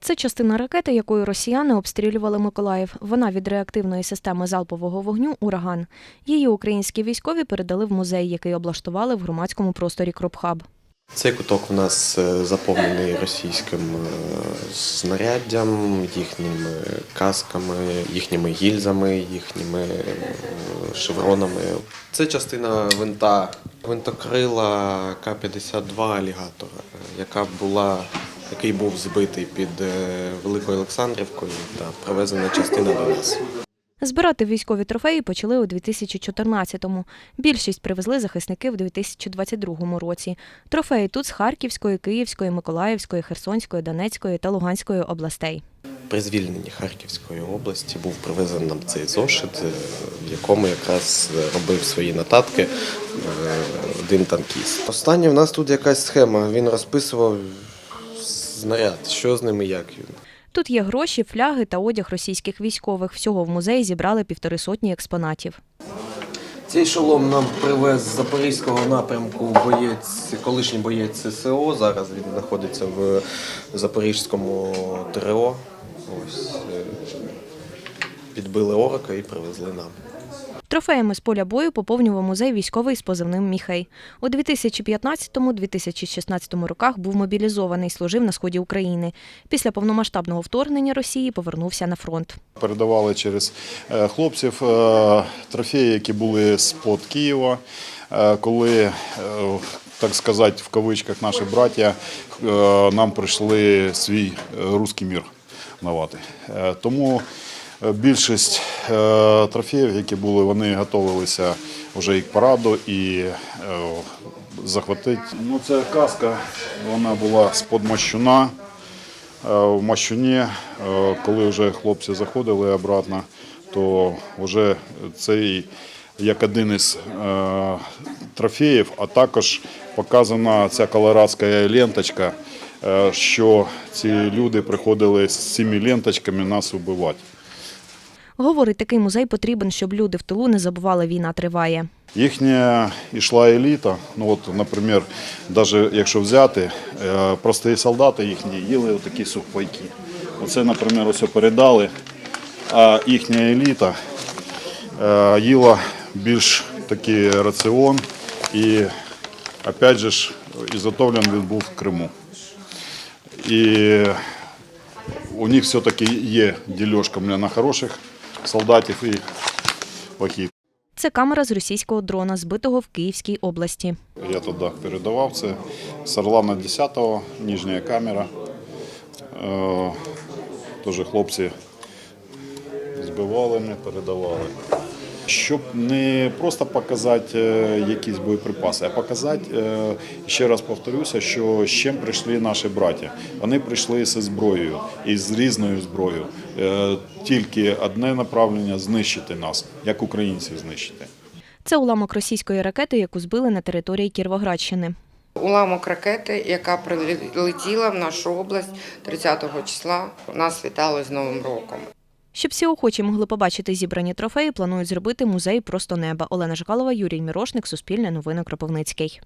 Це частина ракети, якою росіяни обстрілювали Миколаїв. Вона від реактивної системи залпового вогню Ураган. Її українські військові передали в музей, який облаштували в громадському просторі Кропхаб. Цей куток у нас е, заповнений російським е, знаряддям, їхніми касками, їхніми гільзами, їхніми е, шевронами. Це частина винта, винтокрила К-52 алігатора, яка була, який був збитий під е, Великою Олександрівкою та привезена частина до нас. Збирати військові трофеї почали у 2014-му. Більшість привезли захисники в 2022 році. Трофеї тут з Харківської, Київської, Миколаївської, Херсонської, Донецької та Луганської областей. При звільненні Харківської області був привезений нам цей зошит, е, в якому якраз робив свої нотатки е, один танкіст. Останнє в нас тут якась схема. Він розписував знаряд, що з ними, як. Тут є гроші, фляги та одяг російських військових. Всього в музеї зібрали півтори сотні експонатів. Цей шолом нам привез з запорізького напрямку боєць, колишній боєць ССО. Зараз він знаходиться в Запорізькому ТРО. Ось е, підбили орока і привезли нам. Трофеями з поля бою поповнював музей військовий з позивним Міхей. У 2015-2016 роках був мобілізований, служив на сході України. Після повномасштабного вторгнення Росії повернувся на фронт. Передавали через е, хлопців е, трофеї, які були з-под Києва, Е, коли, так сказати, в кавичках наші браття нам прийшли свій руський мір навати. Тому більшість е, трофеїв, які були, вони готувалися вже і к параду, і е, захватити. Ну, це каска, вона була з-под Мощуна. Е, в Мащуні, е, коли вже хлопці заходили обратно, то вже цей як один із е, трофеїв, а також показана ця колорадська ленточка, е, що ці люди приходили з цими ленточками нас вбивати. Говорить, такий музей потрібен, щоб люди в тилу не забували, війна триває. Їхня йшла еліта. Ну от, наприклад, навіть якщо взяти, е, прості солдати їхні їли такі сухпайки. Оце, наприклад, ось передали, а їхня еліта е, їла більш такий раціон і опять же ізготовлений він був в Криму. І у них все-таки є ділежка на хороших солдатів і плохих. Це камера з російського дрона, збитого в Київській області. Я туди передавав це з Орлана 10-го, нижня камера. Е, Теж хлопці збивали не передавали. Щоб не просто показати е, якісь боєприпаси, а показати, е, ще раз повторюся, що з чим прийшли наші браття. Вони прийшли зі зброєю і з різною зброєю. Е, Тільки одне направлення знищити нас, як українців знищити. Це уламок російської ракети, яку збили на території Кіровоградщини. Уламок ракети, яка прилетіла в нашу область 30-го числа, нас вітали з Новим роком. Щоб всі охочі могли побачити зібрані трофеї, планують зробити музей просто неба. Олена Жикалова, Юрій Мірошник, Суспільне новини Кропивницький.